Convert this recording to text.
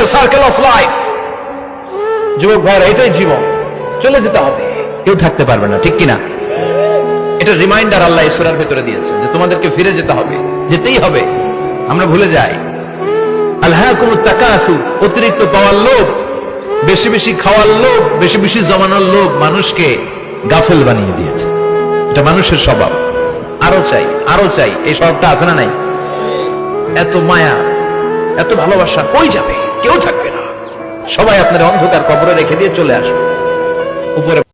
the circle of life যুবক ভাইরা, এটাই জীবন। চলে যেতে হবে। কেউ থাকতে পারবে না, ঠিক কিনা? এটা রিমাইন্ডার আল্লাহ ঈশ্বরের ভেতরে দিয়েছে যে তোমাদেরকে ফিরে যেতে হবে। যেতেই হবে। আমরা ভুলে যাই। আল্লাহ তাকাসু, অতিরিক্ত পাওয়ার লোভ, বেশি বেশি খাওয়ার লোভ, বেশি বেশি জমানোর লোভ মানুষকে গাফেল বানিয়ে দিয়েছে। এটা মানুষের স্বভাব। আরও চাই আরও চাই। এই স্বভাবটা আছে না নাই? এত মায়া। এত ভালোবাসা কই যাবে? কেউ থাকবে না। সবাই আপনার অন্ধকার কবরে রেখে দিয়ে চলে আসবে উপরে